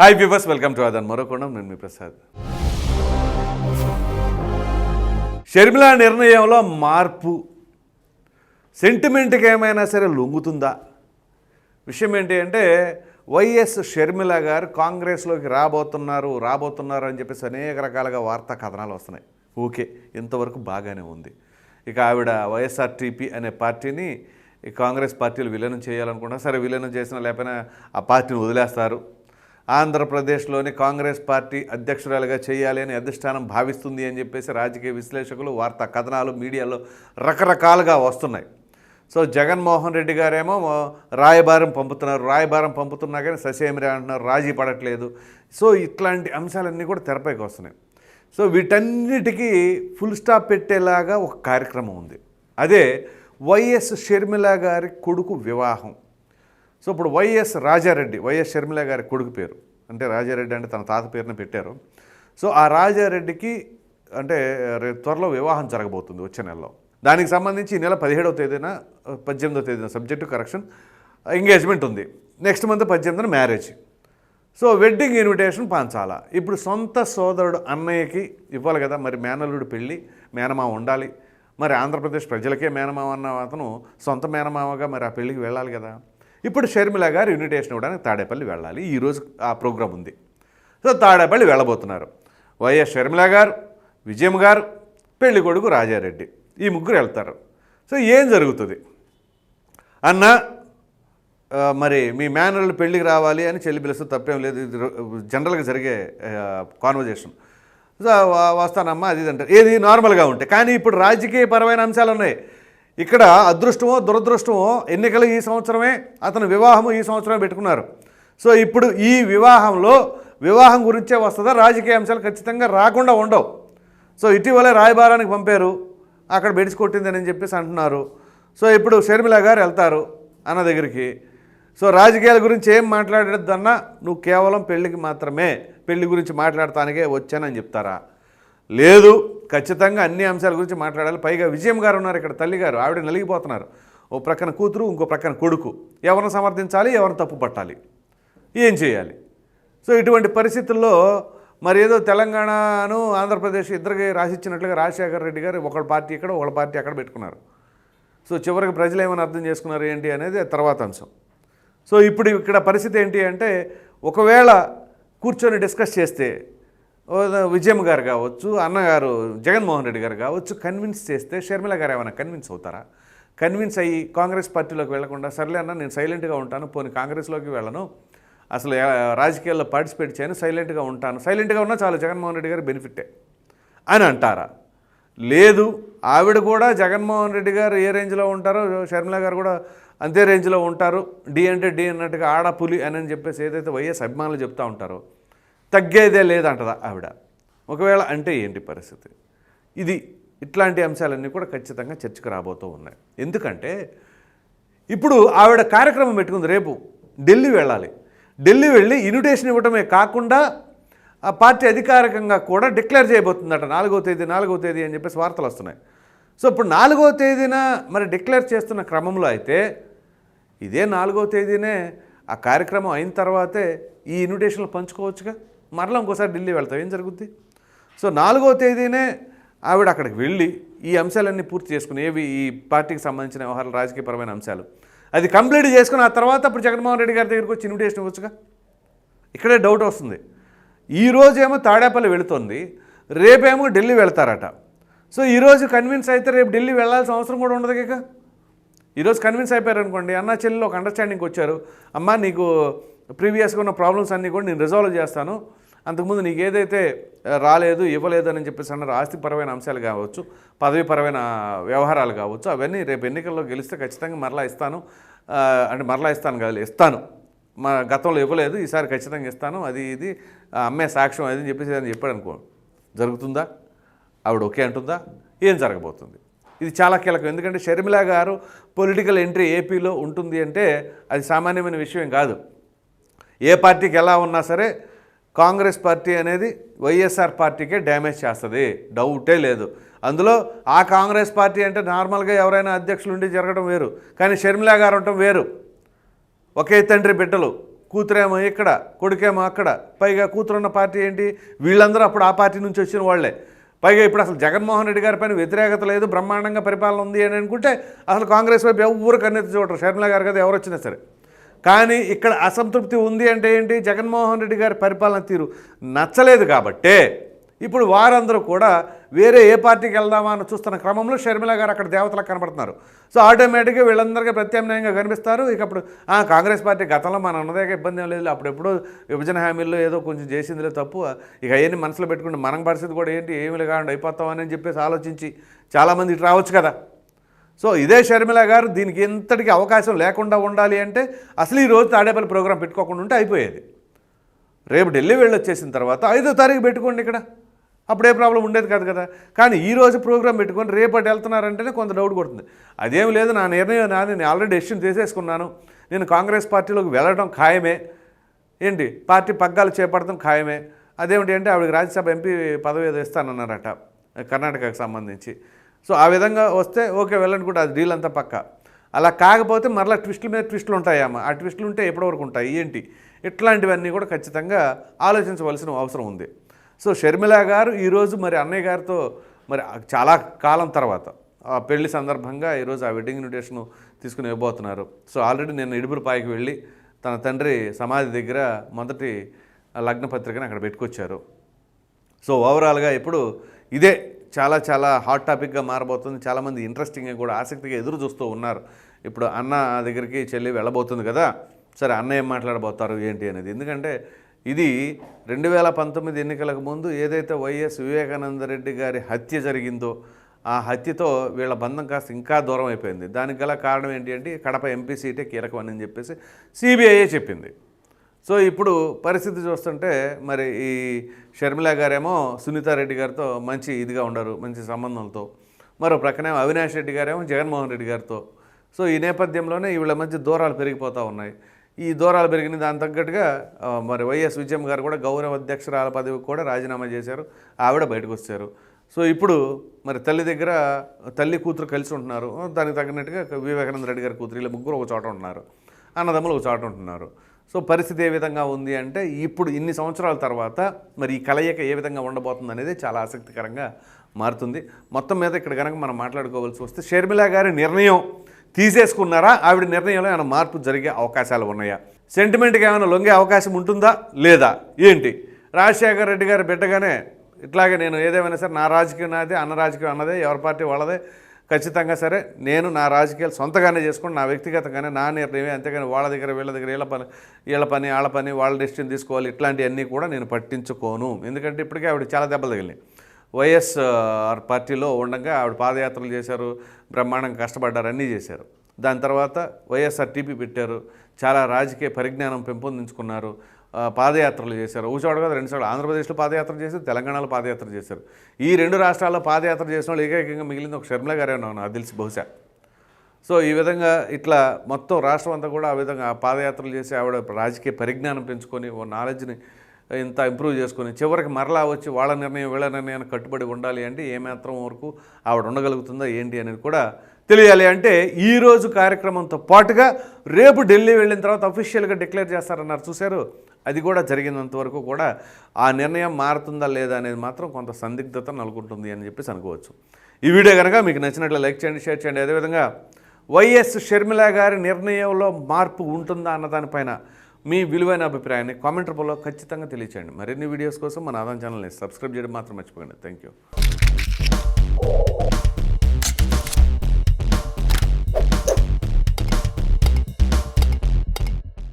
Hi viewers welcome to అదన్ మరోకొండం నేను మీ ప్రసాద్ షర్మిల నిర్ణయంలో మార్పు సెంటిమెంట్కి ఏమైనా సరే లొంగుతుందా విషయం ఏంటి అంటే వైఎస్ షర్మిల గారు కాంగ్రెస్లోకి రాబోతున్నారు రాబోతున్నారు అని చెప్పేసి అనేక రకాలుగా వార్తా కథనాలు వస్తున్నాయి ఓకే ఇంతవరకు బాగానే ఉంది ఇక ఆవిడ వైఎస్ఆర్టీపీ అనే పార్టీని ఈ కాంగ్రెస్ పార్టీలు విలీనం చేయాలనుకున్నా సరే విలీనం చేసినా లేకపోయినా ఆ పార్టీని వదిలేస్తారు ఆంధ్రప్రదేశ్లోని కాంగ్రెస్ పార్టీ అధ్యక్షురాలుగా చేయాలి అని అధిష్టానం భావిస్తుంది అని చెప్పేసి రాజకీయ విశ్లేషకులు వార్తా కథనాలు మీడియాలో రకరకాలుగా వస్తున్నాయి. సో జగన్మోహన్ రెడ్డి గారేమో రాయబారం పంపుతున్నారు. రాయబారం పంపుతున్నా కానీ ససేమిరా అంటున్నారు రాజీ పడట్లేదు. సో ఇట్లాంటి అంశాలన్నీ కూడా తెరపైకి వస్తున్నాయి. సో వీటన్నిటికీ ఫుల్ స్టాప్ పెట్టేలాగా ఒక కార్యక్రమం ఉంది. అదే వైఎస్ షర్మిల గారి కొడుకు వివాహం. సో ఇప్పుడు వైఎస్ రాజారెడ్డి వైఎస్ షర్మిల గారి కొడుకు పేరు. అంటే రాజారెడ్డి అంటే తన తాత పేరున పెట్టారు. సో ఆ రాజారెడ్డికి అంటే రేపు త్వరలో వివాహం జరగబోతుంది వచ్చే నెలలో. దానికి సంబంధించి ఈ నెల పదిహేడవ తేదీన పద్దెనిమిదవ తేదీన సబ్జెక్టు కరెక్షన్ ఎంగేజ్మెంట్ ఉంది. నెక్స్ట్ మంత్ పద్దెనిమిదిన మ్యారేజ్. సో వెడ్డింగ్ ఇన్విటేషన్ పంచాలా. ఇప్పుడు సొంత సోదరుడు అన్నయ్యకి ఇవ్వాలి కదా మరి మేనల్లుడు పెళ్ళి మేనమామ ఉండాలి. మరి ఆంధ్రప్రదేశ్ ప్రజలకే మేనమామ అన్న అతను సొంత మేనమామగా మరి ఆ పెళ్ళికి వెళ్ళాలి కదా. ఇప్పుడు షర్మిల గారు ఇన్విటేషన్ ఇవ్వడానికి తాడేపల్లి వెళ్ళాలి. ఈరోజు ఆ ప్రోగ్రాం ఉంది. సో తాడేపల్లి వెళ్ళబోతున్నారు. వైఎస్ షర్మిల గారు విజయం గారు పెళ్ళి కొడుకు రాజారెడ్డి ఈ ముగ్గురు వెళ్తారు. సో ఏం జరుగుతుంది? అన్న మరి మీ మేనర్లు పెళ్ళికి రావాలి అని చెల్లి పిలుస్తూ తప్పేం లేదు. ఇది జనరల్గా జరిగే కాన్వర్జేషన్ సో వా- వస్తానమ్మా అది ఇది అంటారు. ఏది నార్మల్గా ఉంటే. కానీ ఇప్పుడు రాజకీయపరమైన అంశాలు ఉన్నాయి. ఇక్కడ అదృష్టమో దురదృష్టమో ఎన్నికలు ఈ సంవత్సరమే అతను వివాహము ఈ సంవత్సరమే పెట్టుకున్నారు. సో ఇప్పుడు ఈ వివాహంలో వివాహం గురించే వస్తుందా? రాజకీయ అంశాలు ఖచ్చితంగా రాకుండా ఉండవు. సో ఇటీవలే రాయబారానికి పంపారు. అక్కడ బెడిసి కొట్టిందని చెప్పేసి అంటున్నారు. సో ఇప్పుడు షర్మిల గారు వెళ్తారు అన్న దగ్గరికి. సో రాజకీయాల గురించి ఏం మాట్లాడద్దన్నా నువ్వు కేవలం పెళ్ళికి మాత్రమే పెళ్ళి గురించి మాట్లాడటానికే వచ్చానని చెప్తారా? లేదు. ఖచ్చితంగా అన్ని అంశాల గురించి మాట్లాడాలి. పైగా విజయం గారు ఉన్నారు ఇక్కడ తల్లి గారు ఆవిడ నలిగిపోతున్నారు. ఓ ప్రక్కన కూతురు ఇంకో ప్రక్కన కొడుకు. ఎవరిని సమర్థించాలి ఎవరిని తప్పు పట్టాలి? ఏం చేయాలి? సో ఇటువంటి పరిస్థితుల్లో మరి ఏదో తెలంగాణను ఆంధ్రప్రదేశ్ ఇద్దరికి రాసిచ్చినట్లుగా రాజశేఖర రెడ్డి గారు ఒకళ్ళ పార్టీ ఇక్కడ ఒకళ్ళ పార్టీ అక్కడ పెట్టుకున్నారు. సో చివరికి ప్రజలు ఏమైనా అర్థం చేసుకున్నారు ఏంటి అనేది తర్వాత అంశం. సో ఇప్పుడు ఇక్కడ పరిస్థితి ఏంటి అంటే ఒకవేళ కూర్చొని డిస్కస్ చేస్తే విజయమ్మ గారు కావచ్చు అన్నగారు జగన్మోహన్ రెడ్డి గారు కావచ్చు కన్విన్స్ చేస్తే షర్మిల గారు ఏమైనా కన్విన్స్ అవుతారా? కన్విన్స్ అయ్యి కాంగ్రెస్ పార్టీలోకి వెళ్ళకుండా సర్లే అన్న నేను సైలెంట్గా ఉంటాను పోనీ కాంగ్రెస్లోకి వెళ్ళను. అసలు రాజకీయాల్లో పార్టిసిపేట్ చేయను సైలెంట్గా ఉంటాను. సైలెంట్గా ఉన్నా చాలు జగన్మోహన్ రెడ్డి గారు బెనిఫిటే అని అంటారా? లేదు ఆవిడ కూడా జగన్మోహన్ రెడ్డి గారు ఏ రేంజ్లో ఉంటారో షర్మిల గారు కూడా అంతే రేంజ్లో ఉంటారు. డి అంటే డి అన్నట్టుగా ఆడ పులి అని అని చెప్పేసి ఏదైతే వైఎస్ అభిమానులు చెప్తా ఉంటారో తగ్గేదే లేదంటదా ఆవిడ. ఒకవేళ అంటే ఏంటి పరిస్థితి? ఇది ఇట్లాంటి అంశాలన్నీ కూడా ఖచ్చితంగా చర్చకు రాబోతూ ఉన్నాయి. ఎందుకంటే ఇప్పుడు ఆవిడ కార్యక్రమం పెట్టుకుంది రేపు ఢిల్లీ వెళ్ళాలి. ఢిల్లీ వెళ్ళి ఇన్విటేషన్ ఇవ్వటమే కాకుండా ఆ పార్టీ అధికారికంగా కూడా డిక్లేర్ చేయబోతుందట. నాలుగో తేదీ నాలుగో తేదీ అని చెప్పేసి వార్తలు వస్తున్నాయి. సో ఇప్పుడు నాలుగో తేదీన మరి డిక్లేర్ చేస్తున్న క్రమంలో అయితే ఇదే నాలుగో తేదీనే ఆ కార్యక్రమం అయిన తర్వాతే ఈ ఇన్విటేషన్లు పంచుకోవచ్చుగా? మరలా ఇంకోసారి ఢిల్లీ వెళ్తావు ఏం జరుగుద్ది? సో నాలుగో తేదీనే ఆవిడ అక్కడికి వెళ్ళి ఈ అంశాలన్నీ పూర్తి చేసుకుని ఏవి ఈ పార్టీకి సంబంధించిన వ్యవహారాలు రాజకీయపరమైన అంశాలు అది కంప్లీట్ చేసుకుని ఆ తర్వాత అప్పుడు జగన్మోహన్ రెడ్డి గారి దగ్గరికి వచ్చి ఇన్విటేషన్ ఇవ్వచ్చుగా? ఇక్కడే డౌట్ వస్తుంది. ఈ తాడేపల్లి వెళుతుంది రేపేమో ఢిల్లీ వెళ్తారట. సో ఈరోజు కన్విన్స్ అయితే రేపు ఢిల్లీ వెళ్ళాల్సిన అవసరం కూడా ఉండదు ఇక. ఈరోజు కన్విన్స్ అయిపోయారు అనుకోండి అన్న చెల్లెలు ఒక అండర్స్టాండింగ్కి వచ్చారు అమ్మ నీకు ప్రీవియస్గా ఉన్న ప్రాబ్లమ్స్ అన్నీ కూడా నేను రిజాల్వ్ చేస్తాను అంతకుముందు నీకు ఏదైతే రాలేదు ఇవ్వలేదు అని చెప్పేసి అన్నారు ఆస్తిపరమైన అంశాలు కావచ్చు పదవిపరమైన వ్యవహారాలు కావచ్చు అవన్నీ రేపు ఎన్నికల్లో గెలిస్తే ఖచ్చితంగా మరలా ఇస్తాను. అంటే మరలా ఇస్తాను కాదు ఇస్తాను. మా గతంలో ఇవ్వలేదు ఈసారి ఖచ్చితంగా ఇస్తాను. అది ఇది అమ్మే సాక్ష్యం అది అని చెప్పేసి అని చెప్పాడు అనుకో జరుగుతుందా? ఆవిడ ఓకే అంటుందా? ఏం జరగబోతుంది? ఇది చాలా కీలకం. ఎందుకంటే షర్మిల గారు పొలిటికల్ ఎంట్రీ ఏపీలో ఉంటుంది అంటే అది సామాన్యమైన విషయం కాదు. ఏ పార్టీకి ఎలా ఉన్నా సరే కాంగ్రెస్ పార్టీ అనేది వైఎస్ఆర్ పార్టీకే డ్యామేజ్ చేస్తుంది. డౌటే లేదు. అందులో ఆ కాంగ్రెస్ పార్టీ అంటే నార్మల్గా ఎవరైనా అధ్యక్షులు ఉండి జరగడం వేరు. కానీ షర్మిలా గారు ఉండటం వేరు. ఒకే తండ్రి బిడ్డలు కూతురేమో ఇక్కడ కొడుకేమో అక్కడ పైగా కూతురున్న పార్టీ ఏంటి? వీళ్ళందరూ అప్పుడు ఆ పార్టీ నుంచి వచ్చిన వాళ్ళే. పైగా ఇప్పుడు అసలు జగన్మోహన్ రెడ్డి గారి పైన వ్యతిరేకత లేదు బ్రహ్మాండంగా పరిపాలన ఉంది అని అనుకుంటే అసలు కాంగ్రెస్ వైపు ఎవరు కన్నెత్తి చూడరు. షర్మిలా గారు కదా ఎవరు వచ్చినా సరే. కానీ ఇక్కడ అసంతృప్తి ఉంది అంటే ఏంటి? జగన్మోహన్ రెడ్డి గారి పరిపాలన తీరు నచ్చలేదు కాబట్టే ఇప్పుడు వారందరూ కూడా వేరే ఏ పార్టీకి వెళ్దామా అని చూస్తున్న క్రమంలో షర్మిల గారు అక్కడ దేవతలకు కనబడుతున్నారు. సో ఆటోమేటిక్గా వీళ్ళందరికీ ప్రత్యామ్నాయంగా కనిపిస్తారు. ఇక అప్పుడు ఆ, కాంగ్రెస్ పార్టీ గతంలో మన అన్నదాకా ఇబ్బంది ఏం లేదు. అప్పుడెప్పుడు విభజన హామీల్లో ఏదో కొంచెం చేసిందిలే తప్పు. ఇక అవన్నీ మనసులో పెట్టుకుంటే మనం పరిస్థితి కూడా ఏంటి? ఏమి కాకుండా అయిపోతామని చెప్పేసి ఆలోచించి చాలామంది ఇటు రావచ్చు కదా. సో ఇదే షర్మిల గారు దీనికి ఎంతటికి అవకాశం లేకుండా ఉండాలి అంటే అసలు ఈ రోజు తాడేపల్లి ప్రోగ్రాం పెట్టుకోకుండా ఉంటే అయిపోయేది. రేపు ఢిల్లీ వెళ్ళి వచ్చేసిన తర్వాత ఐదో తారీఖు పెట్టుకోండి ఇక్కడ. అప్పుడే ప్రాబ్లం ఉండేది కాదు కదా. కానీ ఈ రోజు ప్రోగ్రాం పెట్టుకొని రేపటి వెళ్తున్నారంటేనే కొంత డౌట్ కొడుతుంది. అదేం లేదు నా నిర్ణయం నా నేను ఆల్రెడీ డెసిషన్ తీసేసుకున్నాను. నేను కాంగ్రెస్ పార్టీలోకి వెళ్ళడం ఖాయమే. ఏంటి? పార్టీ పగ్గాలు చేపడటం ఖాయమే. అదేమిటి అంటే ఆవిడకి రాజ్యసభ ఎంపీ పదవి ఏదో ఇస్తానన్నారట కర్ణాటకకు సంబంధించి. సో ఆ విధంగా వస్తే ఓకే వెళ్ళండి కూడా అది డీల్ అంతా పక్క. అలా కాకపోతే మరలా ట్విస్టుల మీద ట్విస్టులు ఉంటాయమ్మ. ఆ ట్విస్టులు ఉంటే ఎప్పటివరకు ఉంటాయి? ఏంటి? ఇట్లాంటివన్నీ కూడా ఖచ్చితంగా ఆలోచించవలసిన అవసరం ఉంది. సో షర్మిల గారు ఈరోజు మరి అన్నయ్య గారితో మరి చాలా కాలం తర్వాత ఆ పెళ్ళి సందర్భంగా ఈరోజు ఆ వెడ్డింగ్ ఇన్విటేషన్ తీసుకుని ఇవ్వబోతున్నారు సో ఆల్రెడీ నేను ఇడుపురపాయికి వెళ్ళి తన తండ్రి సమాధి దగ్గర మొదటి లగ్న పత్రికను అక్కడ పెట్టుకొచ్చారు. సో ఓవరాల్గా ఇప్పుడు ఇదే చాలా చాలా హాట్ టాపిక్గా మారబోతుంది. చాలామంది ఇంట్రెస్టింగ్గా కూడా ఆసక్తిగా ఎదురు చూస్తూ ఉన్నారు. ఇప్పుడు అన్న దగ్గరికి చెల్లి వెళ్ళబోతుంది కదా. సరే అన్న ఏం మాట్లాడబోతారు ఏంటి అనేది. ఎందుకంటే ఇది రెండు వేల పంతొమ్మిది ఎన్నికలకు ముందు ఏదైతే వైఎస్ వివేకానంద రెడ్డి గారి హత్య జరిగిందో ఆ హత్యతో వీళ్ళ బంధం కాస్త ఇంకా దూరం అయిపోయింది. దానికి గల కారణం ఏంటి అంటే కడప ఎంపీ సీటే కీలకం అని చెప్పేసి సిబిఐఏ చెప్పింది. సో ఇప్పుడు పరిస్థితి చూస్తుంటే మరి ఈ షర్మిల గారేమో సునీతారెడ్డి గారితో మంచి ఇదిగా ఉండరు మంచి సంబంధంతో. మరో ప్రక్కనే అవినాష్ రెడ్డి గారేమో జగన్మోహన్ రెడ్డి గారితో. సో ఈ నేపథ్యంలోనే వీళ్ళ మధ్య దూరాలు పెరిగిపోతూ ఉన్నాయి. ఈ దూరాలు పెరిగిన దాని తగ్గట్టుగా మరి వైఎస్ విజయం గారు కూడా గౌరవ అధ్యక్షురాల పదవికి కూడా రాజీనామా చేశారు ఆవిడ బయటకు వచ్చారు. సో ఇప్పుడు మరి తల్లి దగ్గర తల్లి కూతురు కలిసి ఉంటున్నారు. దానికి తగినట్టుగా వివేకానంద రెడ్డి గారి కూతురు వీళ్ళ ముగ్గురు ఒక చోట ఉంటున్నారు. అన్నదమ్ములు ఒక చోట ఉంటున్నారు. సో పరిస్థితి ఏ విధంగా ఉంది అంటే ఇప్పుడు ఇన్ని సంవత్సరాల తర్వాత మరి ఈ కలయిక ఏ విధంగా ఉండబోతుంది అనేది చాలా ఆసక్తికరంగా మారుతుంది. మొత్తం మీద ఇక్కడ కనుక మనం మాట్లాడుకోవాల్సి వస్తే షర్మిల గారి నిర్ణయం తీసేసుకున్నారా? ఆవిడ నిర్ణయంలో ఏమైనా మార్పు జరిగే అవకాశాలు ఉన్నాయా? సెంటిమెంట్కి ఏమైనా లొంగే అవకాశం ఉంటుందా? లేదా? ఏంటి? రాజశేఖర రెడ్డి గారి బిడ్డగానే ఇట్లాగే నేను ఏదేమైనా సరే నా రాజకీయం నాదే అన్న రాజకీయం అన్నదే ఎవరి పార్టీ వాళ్ళదే ఖచ్చితంగా సరే నేను నా రాజకీయాలు సొంతగానే చేసుకుని నా వ్యక్తిగతంగానే నా నిర్ణయమే అంతేగాని వాళ్ళ దగ్గర వీళ్ళ దగ్గర వీళ్ళ పని వీళ్ళ పని వాళ్ళ పని వాళ్ళ డెసిషన్ తీసుకోవాలి ఇట్లాంటివన్నీ కూడా నేను పట్టించుకోను. ఎందుకంటే ఇప్పటికే ఆవిడ చాలా దెబ్బలు తగిలినాయి. వైఎస్ పార్టీలో ఉండగా ఆవిడ పాదయాత్రలు చేశారు బ్రహ్మాండంగా కష్టపడ్డారు అన్నీ చేశారు. దాని తర్వాత వైఎస్ఆర్ టీపీ పెట్టారు చాలా రాజకీయ పరిజ్ఞానం పెంపొందించుకున్నారు. పాదయాత్రలు చేశారు. ఒక చోట కదా రెండు చోట్ల. ఆంధ్రప్రదేశ్లో పాదయాత్ర చేశారు తెలంగాణలో పాదయాత్ర చేశారు. ఈ రెండు రాష్ట్రాల్లో పాదయాత్ర చేసిన వాళ్ళు ఏకైకంగా మిగిలింది ఒక షర్మిల గారే ఉన్నాను నాకు తెలిసి బహుశా. సో ఈ విధంగా ఇట్లా మొత్తం రాష్ట్రం అంతా కూడా ఆ విధంగా పాదయాత్రలు చేసి ఆవిడ రాజకీయ పరిజ్ఞానం పెంచుకొని ఓ నాలెడ్జ్ని ఇంత ఇంప్రూవ్ చేసుకొని చివరికి మరలా వచ్చి వాళ్ళ నిర్ణయం వీళ్ళ నిర్ణయాన్ని కట్టుబడి ఉండాలి అంటే ఏమాత్రం వరకు ఆవిడ ఉండగలుగుతుందా ఏంటి అనేది కూడా తెలియాలి. అంటే ఈరోజు కార్యక్రమంతో పాటుగా రేపు ఢిల్లీ వెళ్ళిన తర్వాత అఫీషియల్గా డిక్లేర్ చేస్తారన్నారు. చూశారు? అది కూడా జరిగినంత వరకు కూడా ఆ నిర్ణయం మారుతుందా లేదా అనేది మాత్రం కొంత సందిగ్ధత నెలకొంటుంది అని చెప్పేసి అనుకోవచ్చు. ఈ వీడియో కనుక మీకు నచ్చినట్లు లైక్ చేయండి షేర్ చేయండి. అదేవిధంగా వైఎస్ షర్మిల గారి నిర్ణయంలో మార్పు ఉంటుందా అన్న దానిపైన మీ విలువైన అభిప్రాయాన్ని కామెంట్ రూపంలో ఖచ్చితంగా తెలియచేయండి. మరిన్ని వీడియోస్ కోసం మన ఆదాం ఛానల్ని సబ్స్క్రైబ్ చేయడం మాత్రం మర్చిపోకండి. Thank you